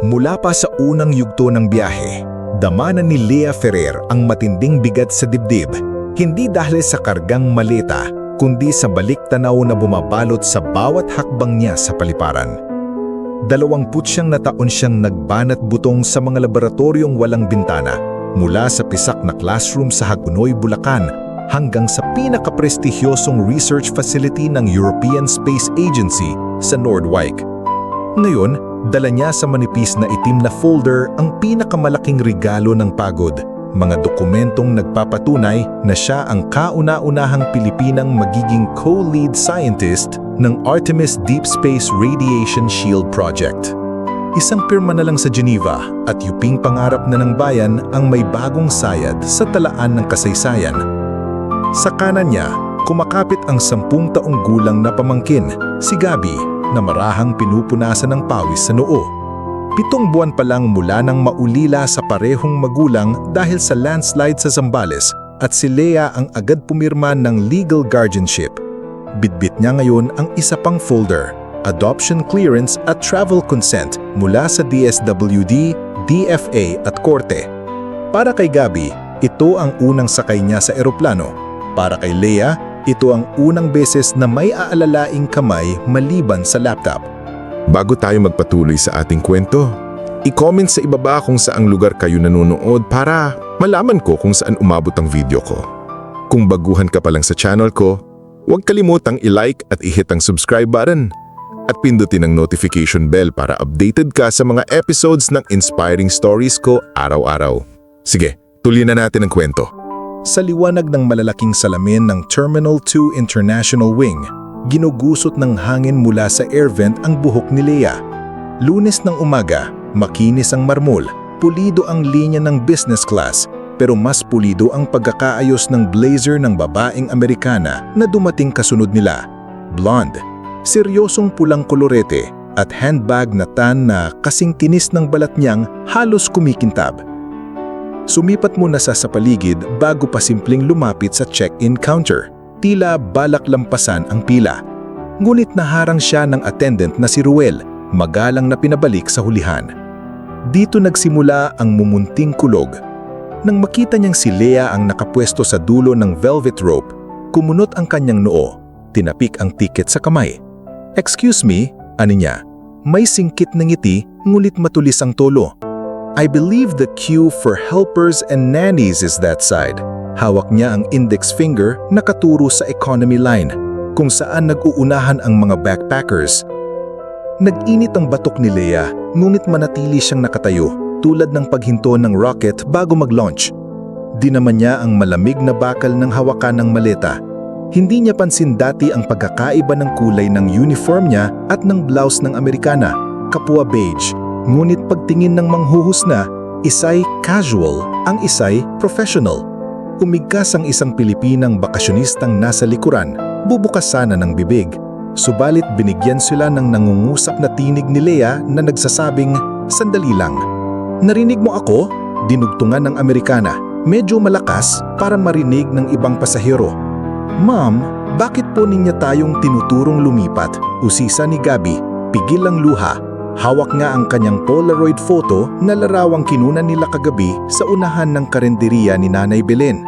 Mula pa sa unang yugto ng biyahe, damanan ni Lea Ferrer ang matinding bigat sa dibdib, hindi dahil sa kargang maleta, kundi sa balik tanaw na bumabalot sa bawat hakbang niya sa paliparan. Dalawamput siyang na taon siyang nagbanat butong sa mga laboratoryong walang bintana, mula sa pisak na classroom sa Hagonoy, Bulacan, hanggang sa pinakaprestigyosong research facility ng European Space Agency sa Nordwijk. Ngayon, dala niya sa manipis na itim na folder ang pinakamalaking regalo ng pagod, mga dokumentong nagpapatunay na siya ang kauna-unahang Pilipinang magiging co-lead scientist ng Artemis Deep Space Radiation Shield Project. Isang pirma na lang sa Geneva at yuping pangarap na ng bayan ang may bagong sayad sa talaan ng kasaysayan. Sa kanan niya, kumakapit ang sampung taong gulang na pamangkin, si Gabi, na marahang pinupunasan ng pawis sa noo. Pitong buwan pa lang mula nang maulila sa parehong magulang dahil sa landslide sa Zambales at si Lea ang agad pumirma ng legal guardianship. Bitbit niya ngayon ang isa pang folder, Adoption Clearance at Travel Consent mula sa DSWD, DFA at Korte. Para kay Gabi, ito ang unang sakay niya sa eroplano. Para kay Lea, ito ang unang beses na may aalalaing kamay maliban sa laptop. Bago tayo magpatuloy sa ating kwento, i-comment sa ibaba kung saang lugar kayo nanonood para malaman ko kung saan umabot ang video ko. Kung baguhan ka pa lang sa channel ko, huwag kalimutang i-like at i-hit ang subscribe button at pindutin ang notification bell para updated ka sa mga episodes ng inspiring stories ko araw-araw. Sige, tuloy na natin ang kwento. Sa liwanag ng malalaking salamin ng Terminal 2 International Wing, ginugusot ng hangin mula sa air vent ang buhok ni Lea. Lunes ng umaga, makinis ang marmol, pulido ang linya ng business class, pero mas pulido ang pagkakaayos ng blazer ng babaeng Amerikana na dumating kasunod nila. Blonde, seryosong pulang kolorete at handbag na tan na kasing tinis ng balat niyang halos kumikintab. Sumipat muna sa sa paligid bago pa simpleng lumapit sa check-in counter. Tila balak lampasan ang pila. Ngunit naharang siya ng attendant na si Ruel, magalang na pinabalik sa hulihan. Dito nagsimula ang mumunting kulog. Nang makita niyang si Lea ang nakapwesto sa dulo ng velvet rope, kumunot ang kanyang noo, tinapik ang tiket sa kamay. Excuse me, ani niya. May singkit ng ngiti ngunit matulis ang tolo. I believe the queue for helpers and nannies is that side. Hawak niya ang index finger na katuro sa economy line, kung saan nag-uunahan ang mga backpackers. Nag-init ang batok ni Lea, ngunit manatili siyang nakatayo, tulad ng paghinto ng rocket bago mag-launch. Di naman niya ang malamig na bakal ng hawakan ng maleta. Hindi niya pansin dati ang pagkakaiba ng kulay ng uniform niya at ng blouse ng Amerikana, kapwa beige. Ngunit pagtingin ng manghuhus na, isay casual, ang isay professional. Umigkas ang isang Pilipinang bakasyonistang nasa likuran, bubukas sana ng bibig. Subalit binigyan sila ng nangungusap na tinig ni Lea na nagsasabing, Sandali lang. Narinig mo ako? Dinugtungan ng Amerikana. Medyo malakas para marinig ng ibang pasahero. Ma'am, bakit po ninya tayong tinuturong lumipat? Usisa ni Gabi, pigil ang luha. Hawak nga ang kanyang Polaroid photo na larawang kinunan nila kagabi sa unahan ng karenderiya ni Nanay Belen.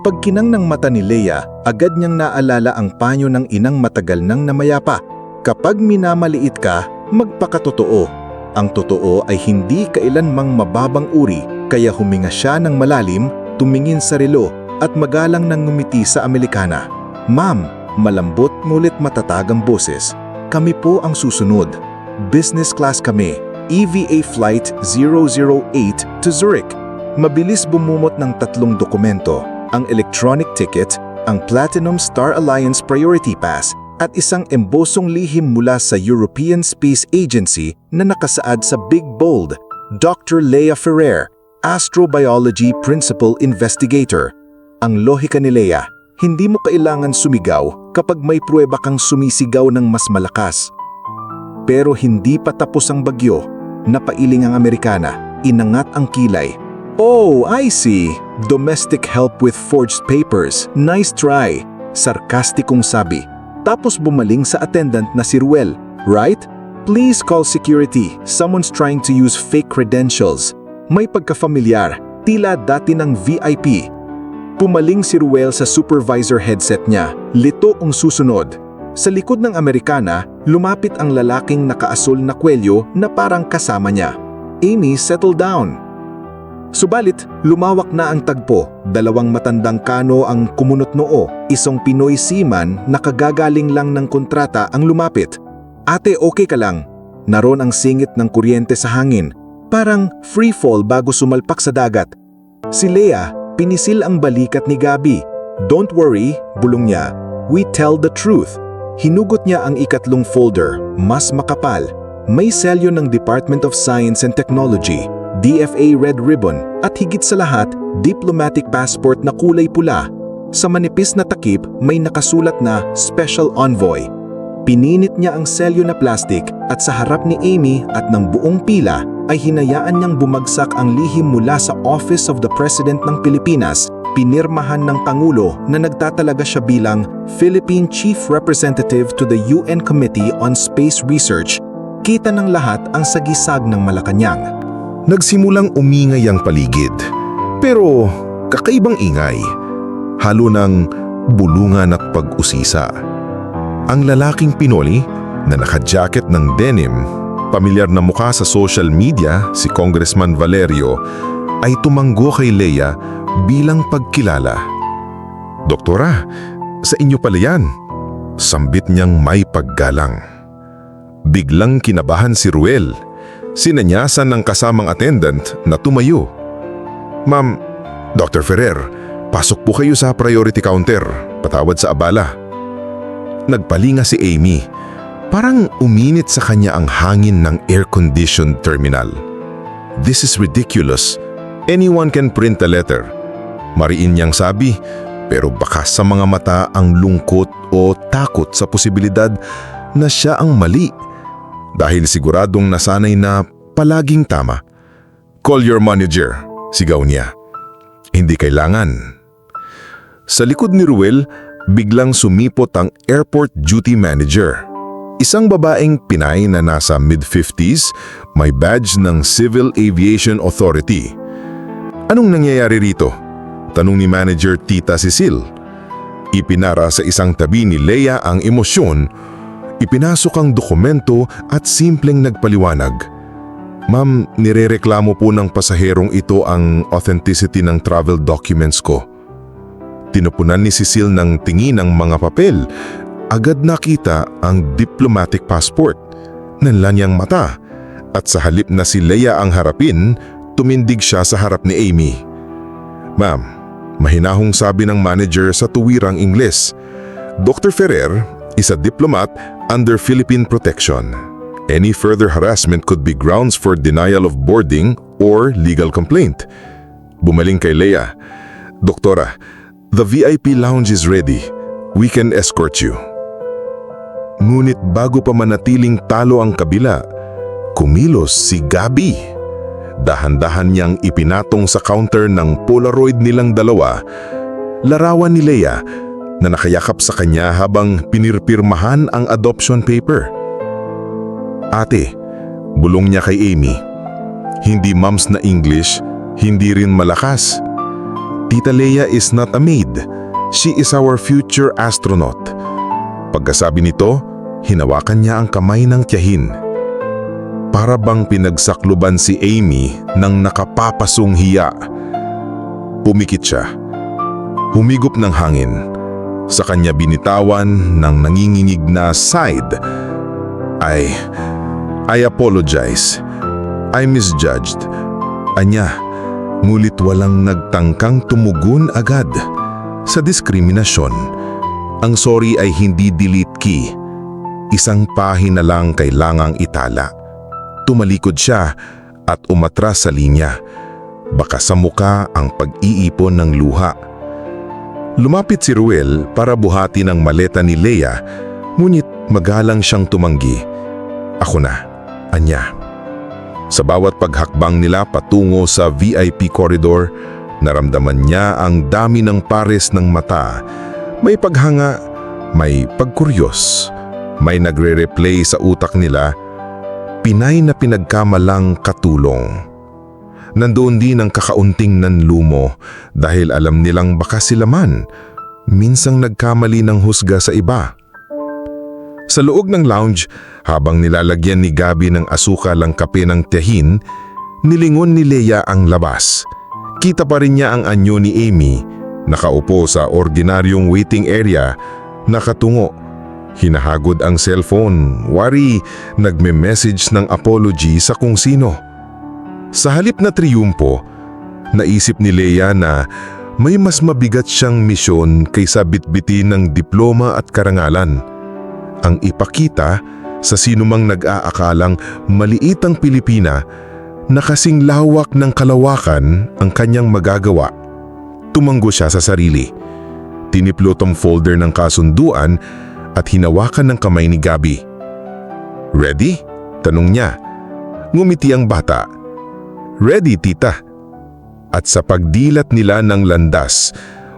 Pagkinang ng mata ni Leia, agad niyang naalala ang panyo ng inang matagal nang namayapa. Kapag minamaliit ka, magpakatotoo. Ang totoo ay hindi kailanmang mababang uri, kaya huminga siya ng malalim, tumingin sa relo at magalang nang ngumiti sa Amerikana. Ma'am, malambot ngulit matatag ang boses. Kami po ang susunod. Business class kami, EVA Flight 008 to Zurich. Mabilis bumumot ng tatlong dokumento, ang electronic ticket, ang Platinum Star Alliance Priority Pass, at isang embosong lihim mula sa European Space Agency na nakasaad sa Big Bold, Dr. Lea Ferrer, Astrobiology Principal Investigator. Ang lohika ni Lea, hindi mo kailangan sumigaw kapag may pruweba kang sumisigaw ng mas malakas. Pero hindi pa tapos ang bagyo, napailing ang Amerikana, inangat ang kilay. Oh, I see. Domestic help with forged papers. Nice try. Sarkastikong sabi. Tapos bumaling sa attendant na si Ruel. Right? Please call security. Someone's trying to use fake credentials. May pagkafamilyar, tila dati ng VIP. Pumaling si Ruel sa supervisor headset niya. Lito ang susunod. Sa likod ng Amerikana, lumapit ang lalaking nakaasul na kwelyo na parang kasama niya. Amy, settle down. Subalit, lumawak na ang tagpo. Dalawang matandang kano ang kumunot noo. Isang Pinoy seaman na kagagaling lang ng kontrata ang lumapit. Ate, okay ka lang. Naroon ang singit ng kuryente sa hangin. Parang free fall bago sumalpak sa dagat. Si Lea, pinisil ang balikat ni Gabi. Don't worry, bulong niya. We tell the truth. Hinugot niya ang ikatlong folder, mas makapal. May selyo ng Department of Science and Technology, DFA Red Ribbon, at higit sa lahat, diplomatic passport na kulay pula. Sa manipis na takip, may nakasulat na Special Envoy. Pininit niya ang selyo na plastic at sa harap ni Amy at ng buong pila ay hinayaan niyang bumagsak ang lihim mula sa Office of the President ng Pilipinas, pinirmahan ng Pangulo na nagtatalaga siya bilang Philippine Chief Representative to the UN Committee on Space Research. Kita ng lahat ang sagisag ng Malacanang. Nagsimulang umingay ang paligid. Pero kakaibang ingay. Halo ng bulungan at pag-usisa. Ang lalaking Pinoli na naka-jacket ng denim, pamilyar na mukha sa social media si Congressman Valerio, ay tumanggo kay Leia bilang pagkilala. Doktora, sa inyo pala yan. Sambit niyang may paggalang. Biglang kinabahan si Ruel. Sinanyasan ng kasamang attendant na tumayo. Ma'am, Dr. Ferrer, pasok po kayo sa priority counter. Patawad sa abala. Nagpalinga si Amy. Parang uminit sa kanya ang hangin ng air-conditioned terminal. This is ridiculous. Anyone can print a letter. Mariin niyang sabi, pero baka sa mga mata ang lungkot o takot sa posibilidad na siya ang mali. Dahil siguradong nasanay na palaging tama. Call your manager, sigaw niya. Hindi kailangan. Sa likod ni Ruel, biglang sumipot ang airport duty manager. Isang babaeng Pinay na nasa mid-50s, may badge ng Civil Aviation Authority. Anong nangyayari rito? Tanong ni manager Tita Cecil. Ipinara sa isang tabi ni Leia ang emosyon, ipinasok ang dokumento at simpleng nagpaliwanag. Ma'am, nirereklamo po ng pasaherong ito ang authenticity ng travel documents ko. Tinupunan ni Cecil ng tingin ang mga papel. Agad nakita ang diplomatic passport. Nanla niyang mata. At sa halip na si Leia ang harapin, tumindig siya sa harap ni Amy. Ma'am, mahinahong sabi ng manager sa tuwirang Ingles. Dr. Ferrer is a diplomat under Philippine protection. Any further harassment could be grounds for denial of boarding or legal complaint. Bumaling kay Leia. Doktora, the VIP lounge is ready. We can escort you. Ngunit bago pa manatiling talo ang kabila, kumilos si Gabi. Dahan-dahan niyang ipinatong sa counter ng Polaroid nilang dalawa, larawan ni Leia na nakayakap sa kanya habang pinirpirmahan ang adoption paper. Ate, bulong niya kay Amy. Hindi moms na English, hindi rin malakas. Tita Leia is not a maid. She is our future astronaut. Pagkasabi nito, hinawakan niya ang kamay ng tiyahin. Para bang pinagsakluban si Amy ng nakapapasong hiya. Pumikit siya. Humigop ng hangin. Sa kanya binitawan ng nanginginig na side. I, I apologize. I misjudged. Anya, ngulit walang nagtangkang tumugon agad. Sa diskriminasyon, ang sorry ay hindi delete key. Isang pahina lang kailangang itala. Tumalikod siya at umatras sa linya. Baka sa muka ang pag-iipon ng luha. Lumapit si Ruel para buhati ng maleta ni Leia, ngunit magalang siyang tumanggi. Ako na, anya. Sa bawat paghakbang nila patungo sa VIP corridor, naramdaman niya ang dami ng pares ng mata. May paghanga, may pagkuryos, may nagre-replay sa utak nila, Pinay na pinagkamalang katulong. Nandoon din ang kakaunting nanlumo dahil alam nilang baka sila man minsang nagkamali ng husga sa iba. Sa loob ng lounge, habang nilalagyan ni Gabi ng asukal ang kape ng tiyahin, nilingon ni Leia ang labas. Kita pa rin niya ang anyo ni Amy, nakaupo sa ordinaryong waiting area, nakatungo. Hinahagod ang cellphone, wari, nagme-message ng apology sa kung sino. Sa halip na triyumpo, naisip ni Leia na may mas mabigat siyang misyon kaysa bitbitin ng diploma at karangalan. Ang ipakita sa sinumang nag-aakalang maliit ang Pilipina na kasing lawak ng kalawakan ang kanyang magagawa. Tumanggo siya sa sarili. Tiniplot ang folder ng kasunduan at hinawakan ng kamay ni Gabi. Ready? Tanong niya. Ngumiti ang bata. Ready, tita. At sa pagdilat nila ng landas,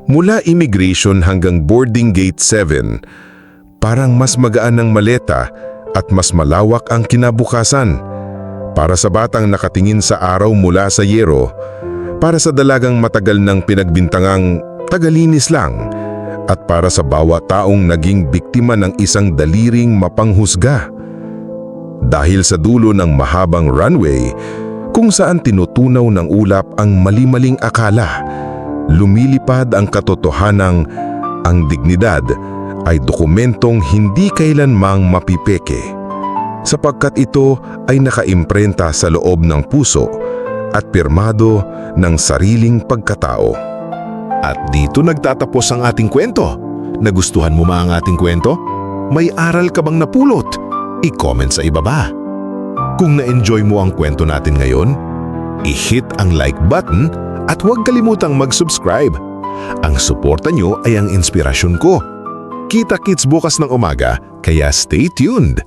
mula immigration hanggang boarding gate 7, parang mas magaan ang maleta at mas malawak ang kinabukasan. Para sa batang nakatingin sa araw mula sa yero, para sa dalagang matagal ng pinagbintangang tagalinis lang, at para sa bawat taong naging biktima ng isang daliring mapanghusga. Dahil sa dulo ng mahabang runway, kung saan tinutunaw ng ulap ang malimaling akala, lumilipad ang katotohanang ang dignidad ay dokumentong hindi kailanmang mapipeke. Sapagkat ito ay nakaimprenta sa loob ng puso at pirmado ng sariling pagkatao. At dito nagtatapos ang ating kwento. Nagustuhan mo ba ang ating kwento? May aral ka bang napulot? I-comment sa ibaba. Kung na-enjoy mo ang kwento natin ngayon, i-hit ang like button at huwag kalimutang mag-subscribe. Ang suporta nyo ay ang inspirasyon ko. Kita-kits bukas ng umaga, kaya stay tuned.